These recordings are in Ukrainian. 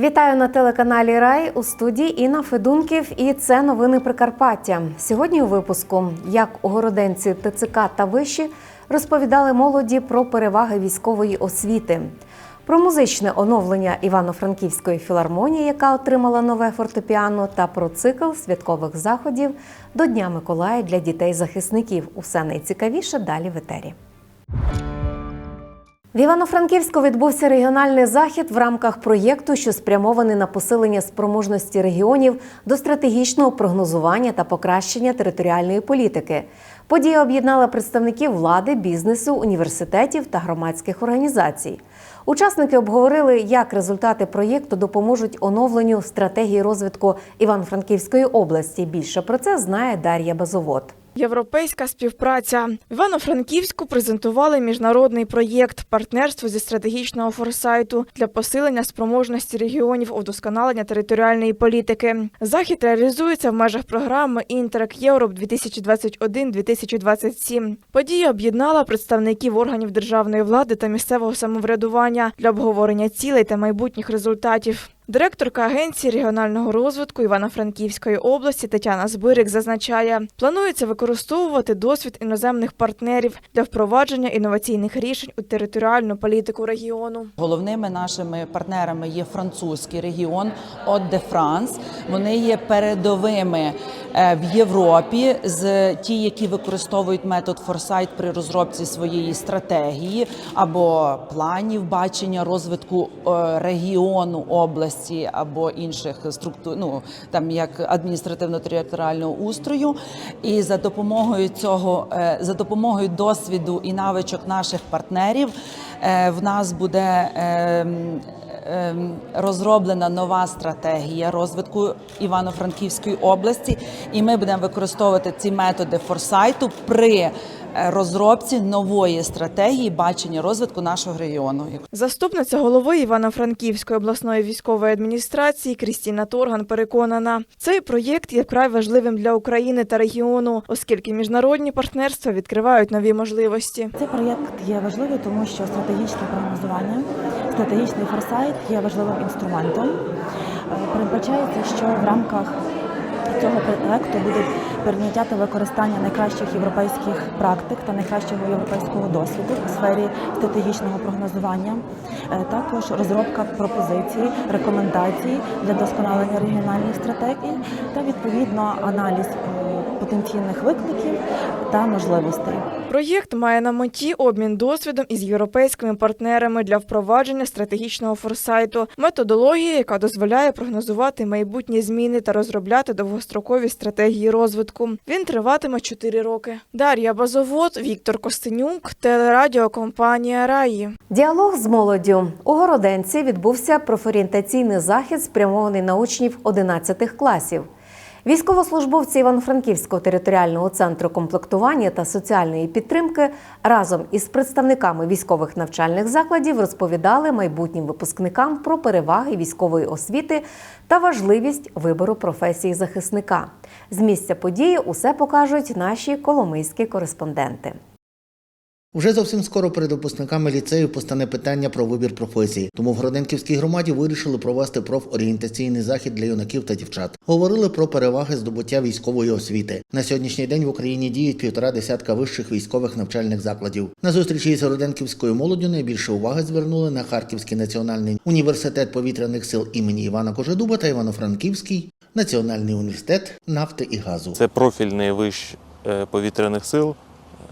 Вітаю на телеканалі Рай у студії Інна Федунків. І це новини Прикарпаття. Сьогодні у випуску як огороденці ТЦК та виші розповідали молоді про переваги військової освіти, про музичне оновлення Івано-Франківської філармонії, яка отримала нове фортепіано, та про цикл святкових заходів до Дня Миколая для дітей-захисників. Усе найцікавіше далі в етері. В Івано-Франківську відбувся регіональний захід в рамках проєкту, що спрямований на посилення спроможності регіонів до стратегічного прогнозування та покращення територіальної політики. Подія об'єднала представників влади, бізнесу, університетів та громадських організацій. Учасники обговорили, як результати проєкту допоможуть оновленню стратегії розвитку Івано-Франківської області. Більше про це знає Дар'я Базовод. Європейська співпраця Івано-Франківську презентували міжнародний проєкт партнерство зі стратегічного форсайту для посилення спроможності регіонів удосконалення територіальної політики. Захід реалізується в межах програми Інтерек Європ 2021-2027. Подія об'єднала представників органів державної влади та місцевого самоврядування для обговорення цілей та майбутніх результатів. Директорка Агенції регіонального розвитку Івано-Франківської області Тетяна Збирик зазначає, планується використовувати досвід іноземних партнерів для впровадження інноваційних рішень у територіальну політику регіону. Головними нашими партнерами є французький регіон От де Франс. Вони є передовими е, в Європі з ті, які використовують метод форсайт при розробці своєї стратегії або планів бачення розвитку е, регіону області або інших структур, ну там як адміністративно-територіального устрою. І за допомогою цього, е, за допомогою досвіду і навичок наших партнерів, е, в нас буде. ем, ем, розроблена нова стратегія розвитку Івано-Франківської області, і ми будемо використовувати ці методи форсайту при розробці нової стратегії бачення розвитку нашого регіону. Заступниця голови Івано-Франківської обласної військової адміністрації Крістіна Торган переконана, цей проєкт є вкрай важливим для України та регіону, оскільки міжнародні партнерства відкривають нові можливості. Цей проєкт є важливий, тому що стратегічне прогнозування, стратегічний форсайт є важливим інструментом. Е, Передбачається, що в рамках цього проекту буде прийняття та використання найкращих європейських практик та найкращого європейського досвіду у сфері стратегічного прогнозування. Е, Також розробка пропозицій, рекомендацій для досконалення регіональних стратегій та відповідно аналіз е, потенційних викликів та можливостей. Проєкт має на меті обмін досвідом із європейськими партнерами для впровадження стратегічного форсайту, методологія, яка дозволяє прогнозувати майбутні зміни та розробляти довгострокові стратегії розвитку. Він триватиме 4 роки. Дар'я Базовод, Віктор Костенюк, телерадіокомпанія Раї. Діалог з молоддю у Городенці відбувся профорієнтаційний захід, спрямований на учнів 11 класів. Військовослужбовці Івано-Франківського територіального центру комплектування та соціальної підтримки разом із представниками військових навчальних закладів розповідали майбутнім випускникам про переваги військової освіти та важливість вибору професії захисника. З місця події усе покажуть наші коломийські кореспонденти. Уже зовсім скоро перед випускниками ліцею постане питання про вибір професії. Тому в Гроденківській громаді вирішили провести профорієнтаційний захід для юнаків та дівчат. Говорили про переваги здобуття військової освіти. На сьогоднішній день в Україні діють півтора десятка вищих військових навчальних закладів. На зустрічі з Гроденківською молоддю найбільше уваги звернули на Харківський національний університет повітряних сил імені Івана Кожедуба та Івано-Франківський національний університет нафти і газу. Це профільний виш е, повітряних сил,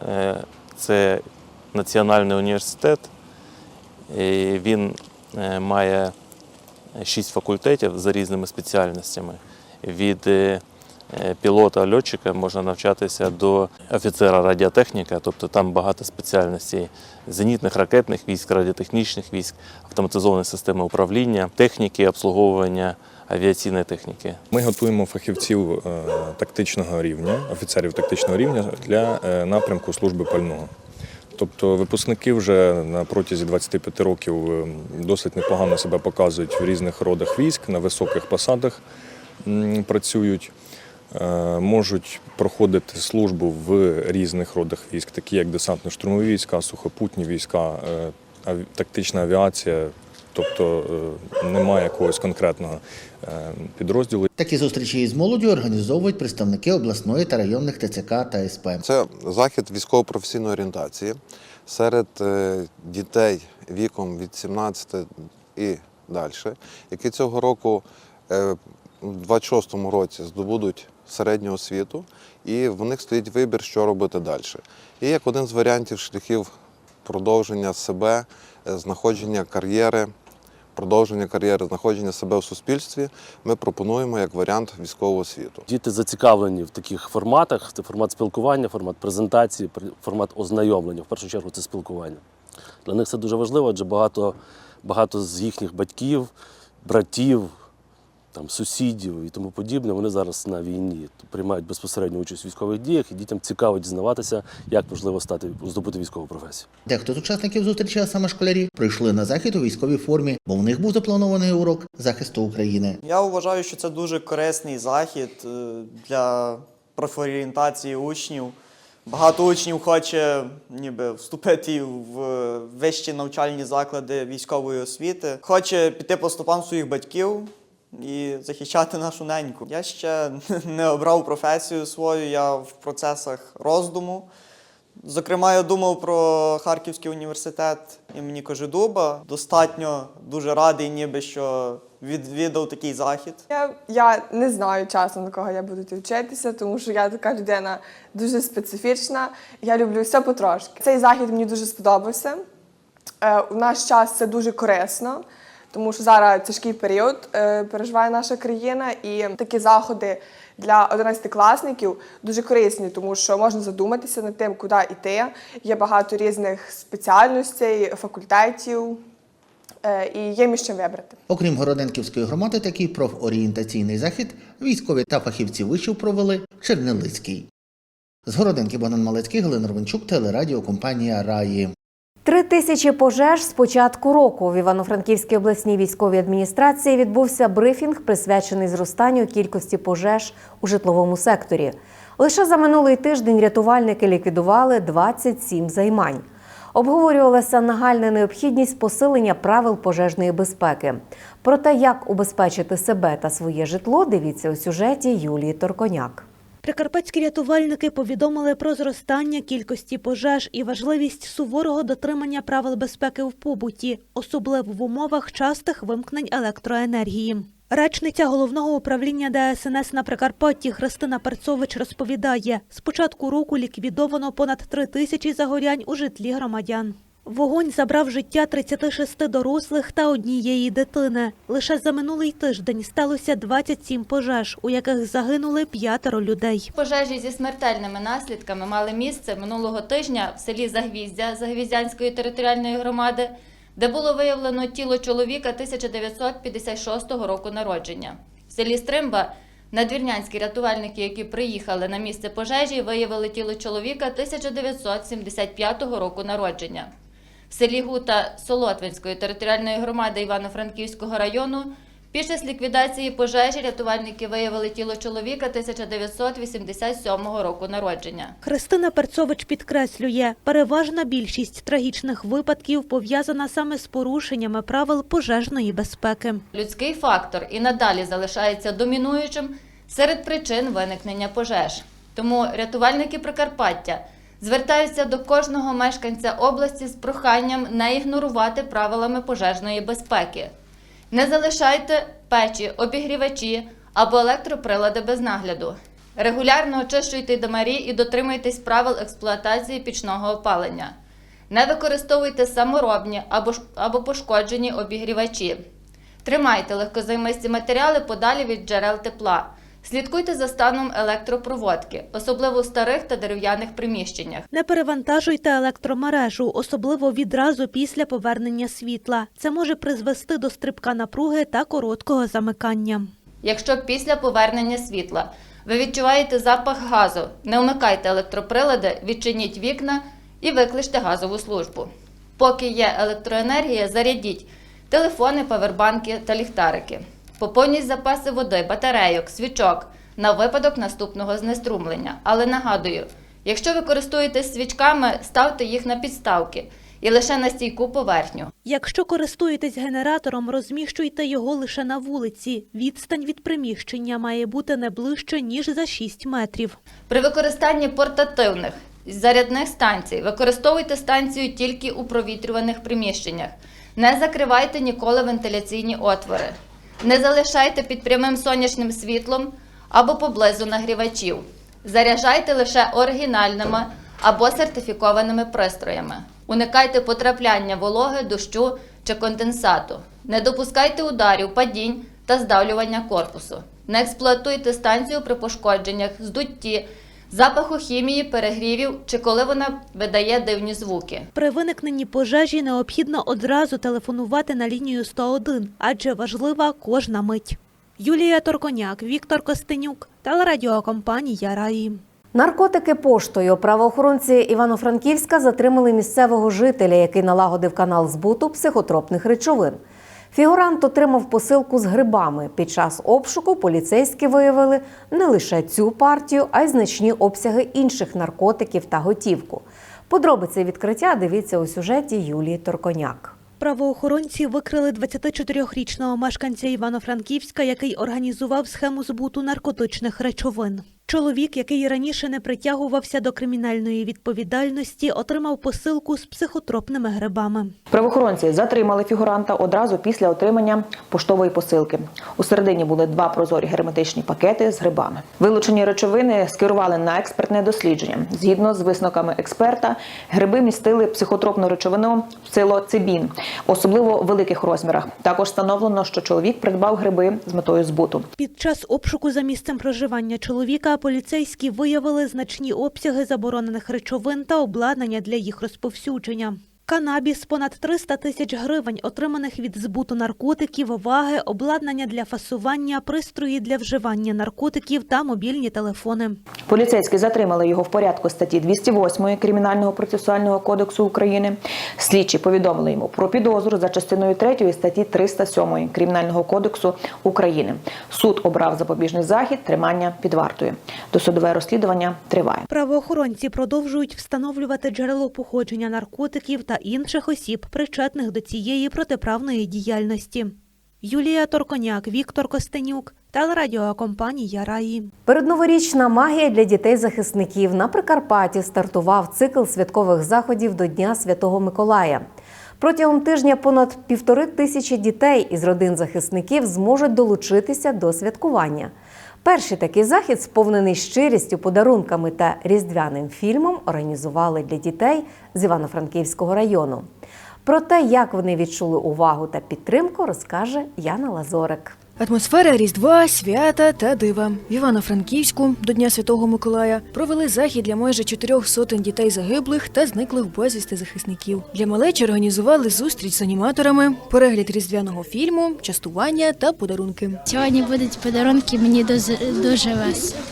е, це Національний університет. І Він е, має шість факультетів за різними спеціальностями. Від е, пілота льотчика можна навчатися до офіцера радіотехніка, тобто там багато спеціальностей зенітних ракетних військ, радіотехнічних військ, автоматизованої системи управління, техніки, обслуговування авіаційної техніки. Ми готуємо фахівців е, тактичного рівня, офіцерів тактичного рівня для е, напрямку служби пального. Тобто випускники вже на протязі 25 років е, досить непогано себе показують в різних родах військ, на високих посадах працюють, можуть проходити службу в різних родах військ, такі як десантно-штурмові війська, сухопутні війська, тактична авіація, тобто е, немає якогось конкретного е, підрозділу. Такі зустрічі із молоддю організовують представники обласної та районних ТЦК та СП. Це захід військово-професійної орієнтації серед е, дітей віком від 17 і далі, які цього року в 26-му році здобудуть середню освіту, і в них стоїть вибір, що робити далі. І як один з варіантів шляхів продовження себе, знаходження кар'єри, продовження кар'єри, знаходження себе в суспільстві, ми пропонуємо як варіант військового світу. Діти зацікавлені в таких форматах. Це формат спілкування, формат презентації, формат ознайомлення. В першу чергу це спілкування. Для них це дуже важливо, адже багато, багато з їхніх батьків, братів, там, сусідів і тому подібне, вони зараз на війні приймають безпосередню участь у військових діях, і дітям цікаво дізнаватися, як можливо стати здобути військову професію. Дехто з учасників зустрічі, а саме школярі, прийшли на захід у військовій формі, бо в них був запланований урок захисту України. Я вважаю, що це дуже корисний захід е, для профорієнтації учнів. Багато учнів хоче ніби вступити в вищі навчальні заклади військової освіти, хоче піти по стопам своїх батьків і захищати нашу неньку. Я ще не обрав професію свою, я в процесах роздуму. Зокрема, я думав про Харківський університет імені Кожедуба. Достатньо дуже радий, ніби що відвідав такий захід. Я, я не знаю часу, на кого я буду йти вчитися, тому що я така людина дуже специфічна. Я люблю все потрошки. Цей захід мені дуже сподобався. Е, у наш час це дуже корисно, тому що зараз тяжкий період е, переживає наша країна, і такі заходи для 11-класників дуже корисні, тому що можна задуматися над тим, куди йти. Є багато різних спеціальностей, факультетів, е, і є між чим вибрати. Окрім Городенківської громади, такий профорієнтаційний захід військові та фахівці вишів провели Чернелицький. З Городенки Богдан Малецький, Галина Ровенчук, телерадіокомпанія Раї. Три тисячі пожеж з початку року в Івано-Франківській обласній військовій адміністрації відбувся брифінг, присвячений зростанню кількості пожеж у житловому секторі. Лише за минулий тиждень рятувальники ліквідували 27 займань. Обговорювалася нагальна необхідність посилення правил пожежної безпеки. Про те, як убезпечити себе та своє житло, дивіться у сюжеті Юлії Торконяк. Прикарпатські рятувальники повідомили про зростання кількості пожеж і важливість суворого дотримання правил безпеки в побуті, особливо в умовах частих вимкнень електроенергії. Речниця головного управління ДСНС на Прикарпатті Христина Перцович розповідає, з початку року ліквідовано понад три тисячі загорянь у житлі громадян. Вогонь забрав життя 36 дорослих та однієї дитини. Лише за минулий тиждень сталося 27 пожеж, у яких загинули п'ятеро людей. Пожежі зі смертельними наслідками мали місце минулого тижня в селі Загвіздя Загвіздянської територіальної громади, де було виявлено тіло чоловіка 1956 року народження. В селі Стримба надвірнянські рятувальники, які приїхали на місце пожежі, виявили тіло чоловіка 1975 року народження. В селі Гута Солотвинської територіальної громади Івано-Франківського району під час ліквідації пожежі рятувальники виявили тіло чоловіка 1987 року народження. Христина Перцович підкреслює, переважна більшість трагічних випадків пов'язана саме з порушеннями правил пожежної безпеки. Людський фактор і надалі залишається домінуючим серед причин виникнення пожеж. Тому рятувальники Прикарпаття звертаються до кожного мешканця області з проханням не ігнорувати правилами пожежної безпеки. Не залишайте печі, обігрівачі або електроприлади без нагляду. Регулярно очищуйте домарі і дотримуйтесь правил експлуатації пічного опалення. Не використовуйте саморобні або, або пошкоджені обігрівачі. Тримайте легкозаймисті матеріали подалі від джерел тепла. Слідкуйте за станом електропроводки, особливо у старих та дерев'яних приміщеннях. Не перевантажуйте електромережу, особливо відразу після повернення світла. Це може призвести до стрибка напруги та короткого замикання. Якщо після повернення світла ви відчуваєте запах газу, не вмикайте електроприлади, відчиніть вікна і викличте газову службу. Поки є електроенергія, зарядіть телефони, павербанки та ліхтарики. Поповніть запаси води, батарейок, свічок на випадок наступного знеструмлення. Але нагадую, якщо ви користуєтесь свічками, ставте їх на підставки і лише на стійку поверхню. Якщо користуєтесь генератором, розміщуйте його лише на вулиці. Відстань від приміщення має бути не ближче, ніж за 6 метрів. При використанні портативних зарядних станцій використовуйте станцію тільки у провітрюваних приміщеннях. Не закривайте ніколи вентиляційні отвори. Не залишайте під прямим сонячним світлом або поблизу нагрівачів. Заряджайте лише оригінальними або сертифікованими пристроями. Уникайте потрапляння вологи, дощу чи конденсату. Не допускайте ударів, падінь та здавлювання корпусу. Не експлуатуйте станцію при пошкодженнях, здутті, запаху хімії, перегрівів чи коли вона видає дивні звуки. При виникненні пожежі необхідно одразу телефонувати на лінію 101, адже важлива кожна мить. Юлія Торконяк, Віктор Костенюк, телерадіокомпанія Раї. Наркотики поштою правоохоронці Івано-Франківська затримали місцевого жителя, який налагодив канал збуту психотропних речовин. Фігурант отримав посилку з грибами. Під час обшуку поліцейські виявили не лише цю партію, а й значні обсяги інших наркотиків та готівку. Подробиці відкриття дивіться у сюжеті Юлії Торконяк. Правоохоронці викрили 24-річного мешканця Івано-Франківська, який організував схему збуту наркотичних речовин. Чоловік, який раніше не притягувався до кримінальної відповідальності, отримав посилку з психотропними грибами. Правоохоронці затримали фігуранта одразу після отримання поштової посилки. У середині були два прозорі герметичні пакети з грибами. Вилучені речовини скерували на експертне дослідження. Згідно з висновками експерта, гриби містили психотропну речовину псилоцибін, особливо в великих розмірах. Також встановлено, що чоловік придбав гриби з метою збуту. Під час обшуку за місцем проживання чоловіка поліцейські виявили значні обсяги заборонених речовин та обладнання для їх розповсюдження. Канабіс, понад 300 тисяч гривень, отриманих від збуту наркотиків, ваги, обладнання для фасування, пристрої для вживання наркотиків та мобільні телефони. Поліцейські затримали його в порядку статті 208 Кримінального процесуального кодексу України. Слідчі повідомили йому про підозру за частиною 3 статті 307 Кримінального кодексу України. Суд обрав запобіжний захід тримання під вартою. Досудове розслідування триває. Правоохоронці продовжують встановлювати джерело походження наркотиків інших осіб, причетних до цієї протиправної діяльності. Юлія Торконяк, Віктор Костенюк, телерадіокомпанія Раї. Передноворічна магія для дітей-захисників на Прикарпатті стартував цикл святкових заходів до Дня Святого Миколая. Протягом тижня понад півтори тисячі дітей із родин захисників зможуть долучитися до святкування. Перший такий захід, сповнений щирістю, подарунками та різдвяним фільмом, організували для дітей з Івано-Франківського району. Про те, як вони відчули увагу та підтримку, розкаже Яна Лазорик. Атмосфера Різдва, свята та дива. В Івано-Франківську до Дня Святого Миколая провели захід для майже чотирьох сотень дітей загиблих та зниклих безвісти захисників. Для малечі організували зустріч з аніматорами, перегляд різдвяного фільму, частування та подарунки. Сьогодні будуть подарунки, мені дуже, дуже весело.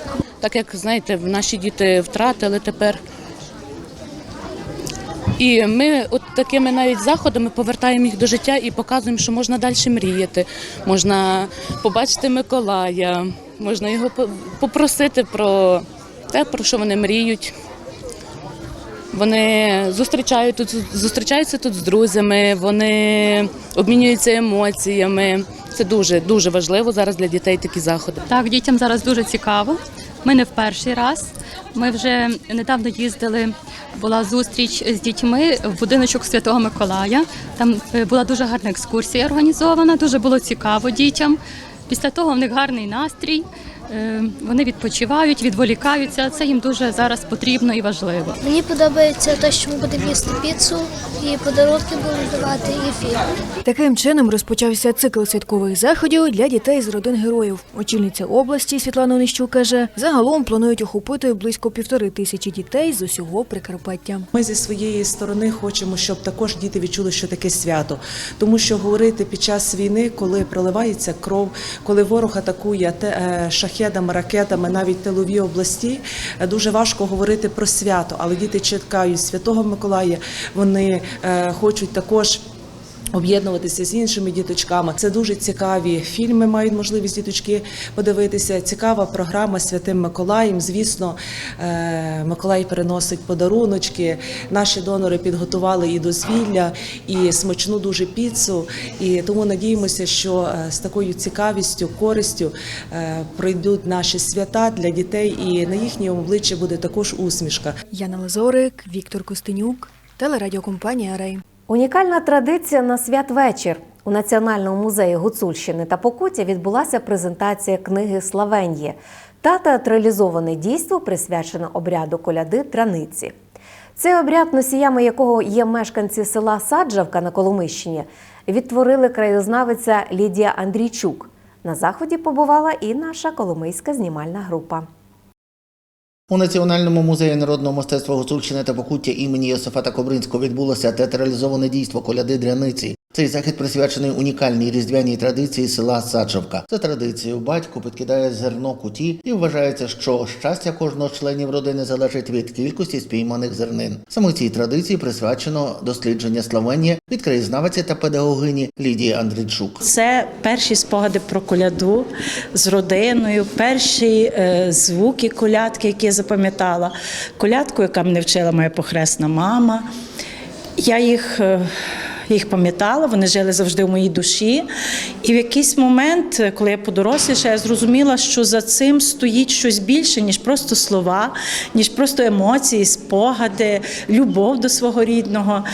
Так як знаєте, наші діти втратили тепер. І ми от такими навіть заходами повертаємо їх до життя і показуємо, що можна далі мріяти, можна побачити Миколая, можна його попросити про те, про що вони мріють. Вони зустрічають тут, зустрічаються тут з друзями, вони обмінюються емоціями. Це дуже дуже важливо зараз для дітей такі заходи. Так, дітям зараз дуже цікаво. Ми не в перший раз. Ми вже недавно їздили. Була зустріч з дітьми в будиночок Святого Миколая. Там е, була дуже гарна екскурсія організована, дуже було цікаво дітям. Після того в них гарний настрій. Е, Вони відпочивають, відволікаються. Це їм дуже зараз потрібно і важливо. Мені подобається те, що ми будемо їсти піцу, і подарунки будемо давати, і фільм. Таким чином розпочався цикл святкових заходів для дітей з родин героїв. Очільниця області Світлана Онищук каже, загалом планують охопити близько півтори тисячі дітей з усього Прикарпаття. Ми зі своєї сторони хочемо, щоб також діти відчули, що таке свято, тому що говорити під час війни, коли проливається кров, коли ворог атакує те- е, шахедами, ракетами, навіть тилові області, е, дуже важко говорити про свято. Але діти чекають святого Миколая. Вони е, хочуть також. Об'єднуватися з іншими діточками це дуже цікаві фільми. Мають можливість діточки подивитися. Цікава програма Святим Миколаєм. Звісно, е, Миколай переносить подаруночки. Наші донори підготували і дозвілля, і смачну дуже піцу. І тому надіємося, що е, з такою цікавістю, користю е, пройдуть наші свята для дітей, і на їхньому обличчі буде також усмішка. Яна Лазорик, Віктор Костенюк, телерадіокомпанія Рей. Унікальна традиція на святвечір. У Національному музеї Гуцульщини та Покуття відбулася презентація книги Славен'є та театралізоване дійство, присвячене обряду коляди Траниці. Цей обряд, носіями якого є мешканці села Саджавка на Коломищині, відтворили краєзнавиця Лідія Андрійчук. На заході побувала і наша коломийська знімальна група. У Національному музеї народного мистецтва Гуцульщини та Покуття імені Йосифата Кобринського відбулося театралізоване дійство коляди Дряниці. Цей захід присвячений унікальній різдвяній традиції села Сачевка. За традицією батько підкидає зерно куті і вважається, що щастя кожного членів родини залежить від кількості спійманих зернин. Саме цій традиції присвячено дослідження славення від краєзнавиці та педагогині Лідії Андрійчук. Це перші спогади про коляду з родиною, перші е, звуки колядки, які я запам'ятала. Колядку, яка мене вчила моя похресна мама. Я їх. Їх пам'ятала, вони жили завжди в моїй душі. І в якийсь момент, коли я подоросліша, я зрозуміла, що за цим стоїть щось більше, ніж просто слова, ніж просто емоції, спогади, любов до свого рідного.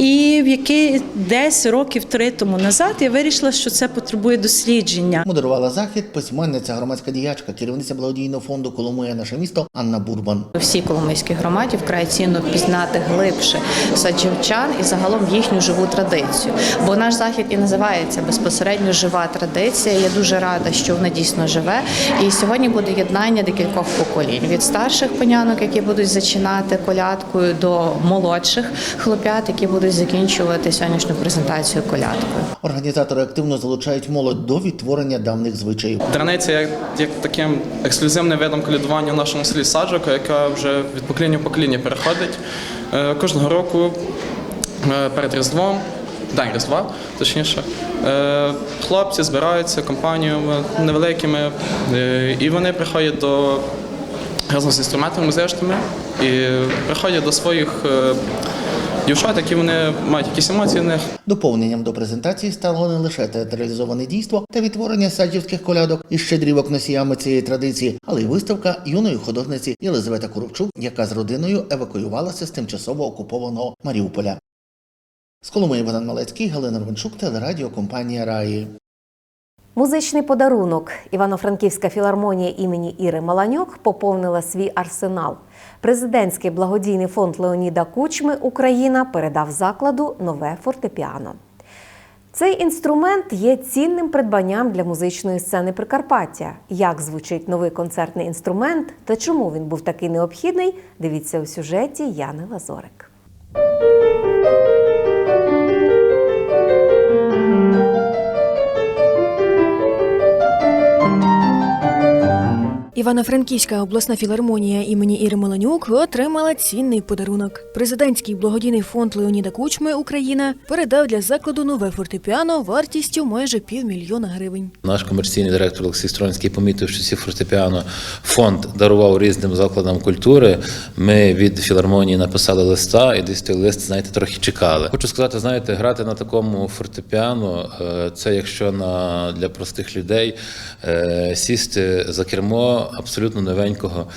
І в який десь років три тому назад я вирішила, що це потребує дослідження. Модерувала захід письменниця, громадська діячка, керівниця благодійного фонду Коломия наше місто Анна Бурбан. Всій Коломийській громаді вкрай цінно пізнати глибше саджівчан і загалом їхню живу традицію. Бо наш захід і називається безпосередньо жива традиція. Я дуже рада, що вона дійсно живе. І сьогодні буде єднання декількох поколінь від старших панянок, які будуть зачинати колядкою, до молодших хлоп'ят, які будуть закінчувати сьогоднішню презентацію колядкою. Організатори активно залучають молодь до відтворення давних звичаїв. Драниця є як таким ексклюзивним видом колядування в нашому селі Саджока, яка вже від покоління в покоління переходить. Е, Кожного року е, перед Різдвом, День Різдва, точніше, е, хлопці збираються компаніями невеликими, і вони приходять до разом з інструментами музичними і приходять до своїх дівчат, які вони мають якісь емоції в. Доповненням до презентації стало не лише театралізоване дійство та відтворення саджівських колядок і щедрівок носіями цієї традиції, але й виставка юної художниці Єлизавета Коробчук, яка з родиною евакуювалася з тимчасово окупованого Маріуполя. З Коломиї Богдан Малецький, Галина Рвенчук, телерадіокомпанія Раї. Музичний подарунок Івано-Франківська філармонія імені Іри Маланюк поповнила свій арсенал. Президентський благодійний фонд Леоніда Кучми Україна передав закладу нове фортепіано. Цей інструмент є цінним придбанням для музичної сцени Прикарпаття. Як звучить новий концертний інструмент та чому він був такий необхідний, дивіться у сюжеті Яни Лазорик. Івано-Франківська обласна філармонія імені Іри Меланюк отримала цінний подарунок. Президентський благодійний фонд Леоніда Кучми Україна передав для закладу нове фортепіано вартістю майже півмільйона гривень. Наш комерційний директор Олексій Стронський помітив, що ці фортепіано фонд дарував різним закладам культури. Ми від філармонії написали листа, і десь той лист, знаєте, трохи чекали. Хочу сказати, знаєте, грати на такому фортепіано е, це якщо на для простих людей е, сісти за кермо абсолютно новенького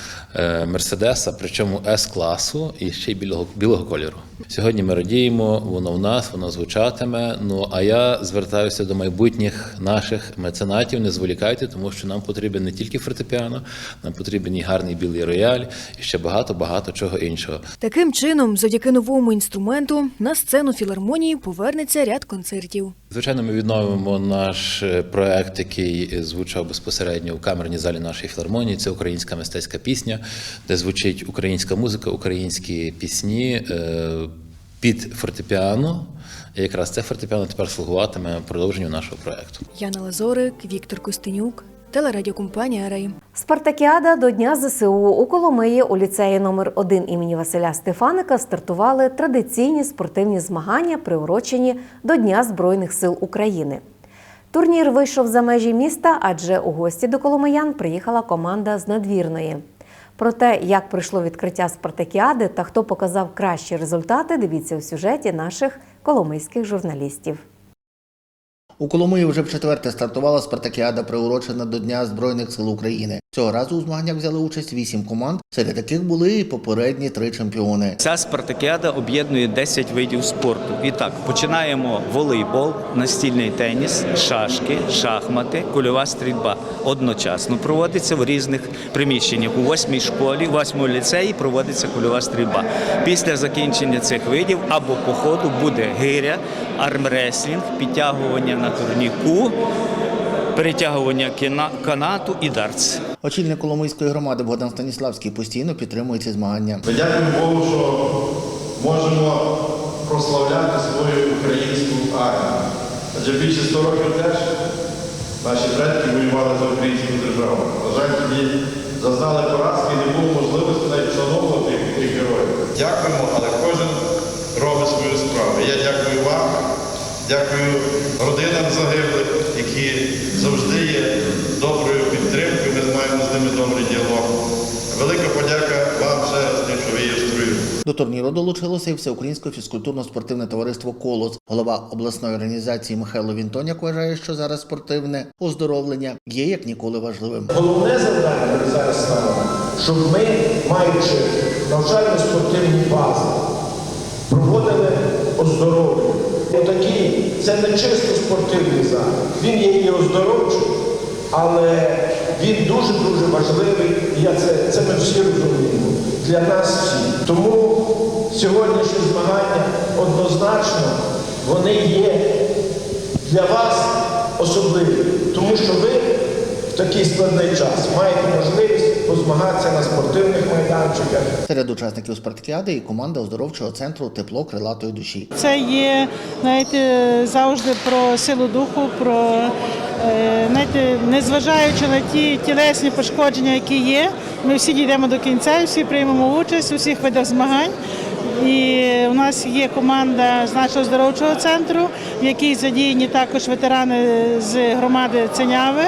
мерседеса, причому с класу і ще й білого білого кольору. Сьогодні ми радіємо, воно в нас, воно звучатиме. Ну а я звертаюся до майбутніх наших меценатів. Не зволікайте, тому що нам потрібен не тільки фортепіано, нам потрібен і гарний білий рояль, і ще багато багато чого іншого. Таким чином, завдяки новому інструменту, на сцену філармонії повернеться ряд концертів. Звичайно, ми відновимо наш е, проект, який звучав безпосередньо у камерній залі нашої філармонії. Це українська мистецька пісня, де звучить українська музика, українські пісні е, під фортепіано. І якраз це фортепіано тепер слугуватиме продовженню нашого проекту. Яна Лазорик, Віктор Костенюк, телерадіокомпанія Раї. Спартакіада до Дня ЗСУ у Коломиї у ліцеї номер 1 імені Василя Стефаника стартували традиційні спортивні змагання, приурочені до Дня Збройних сил України. Турнір вийшов за межі міста, адже у гості до Коломиян приїхала команда з надвірної. Про те, як пройшло відкриття спартакіади та хто показав кращі результати, дивіться у сюжеті наших коломийських журналістів. У Коломиї вже в четверте стартувала спартакіада, приурочена до Дня Збройних сил України. Цього разу у змаганнях взяли участь вісім команд, серед яких були і попередні три чемпіони. Ця спартакіада об'єднує 10 видів спорту. І так, починаємо волейбол, настільний теніс, шашки, шахмати, кульова стрільба. Одночасно проводиться в різних приміщеннях. У восьмій школі, восьмому ліцеї проводиться кульова стрільба. Після закінчення цих видів або по ходу буде гиря, армреслінг, підтягування на турніку, перетягування канату і дартс. Очільник Коломийської громади Богдан Станіславський постійно підтримує ці змагання. Ми дякуємо Богу, що можемо прославляти свою українську армію. Адже більше 100 років теж наші предки воювали за українську державу. На жаль, тоді зазнали поразки і не було можливості навіть вшановувати тих героїв. Дякуємо, але кожен робить свою справу. Я дякую вам, дякую родинам загиблих, які завжди є доброю підтримкою. Ми маємо з ними добрий діалог. Велика подяка вам ще раз тим, що ви є в строю. До турніру долучилося і всеукраїнське фізкультурно-спортивне товариство Колос. Голова обласної організації Михайло Вінтоняк вважає, що зараз спортивне оздоровлення є як ніколи важливим. Головне завдання ми зараз ставимо, щоб ми, маючи навчально-спортивні бази, проводили оздоровлення. Отакий, це не чисто спортивний захід. Він є і оздоровчий, але він дуже-дуже важливий, я це, це ми всі розуміємо, для нас всіх. Тому сьогоднішні змагання однозначно вони є для вас особливі, тому що ви в такий складний час маєте можливість позмагатися на спортивних майданчиках. Серед учасників спартакіади і команда оздоровчого центру Тепло крилатої душі. Це є знаєте, завжди про силу духу, про е, знаєте, незважаючи на ті тілесні пошкодження, які є, ми всі дійдемо до кінця, всі приймемо участь у всіх видах змагань. І у нас є команда з нашого здоровчого центру, в якій задіяні також ветерани з громади Ценяви.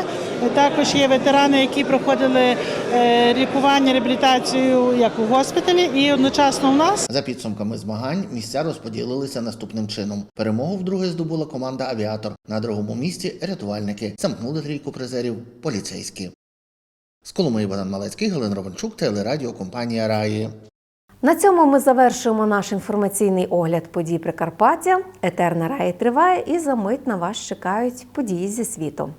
Також є ветерани, які проходили е, лікування, реабілітацію як у госпіталі, і одночасно у нас За підсумками змагань місця розподілилися наступним чином. Перемогу вдруге здобула команда Авіатор. На другому місці рятувальники. Замкнули трійку призерів поліцейські. З Коломиї Богдан Малецький, Галина Романчук, телерадіо компанія Раї. На цьому ми завершуємо наш інформаційний огляд подій Прикарпаття. Етерна раї триває і за мить на вас чекають події зі світу.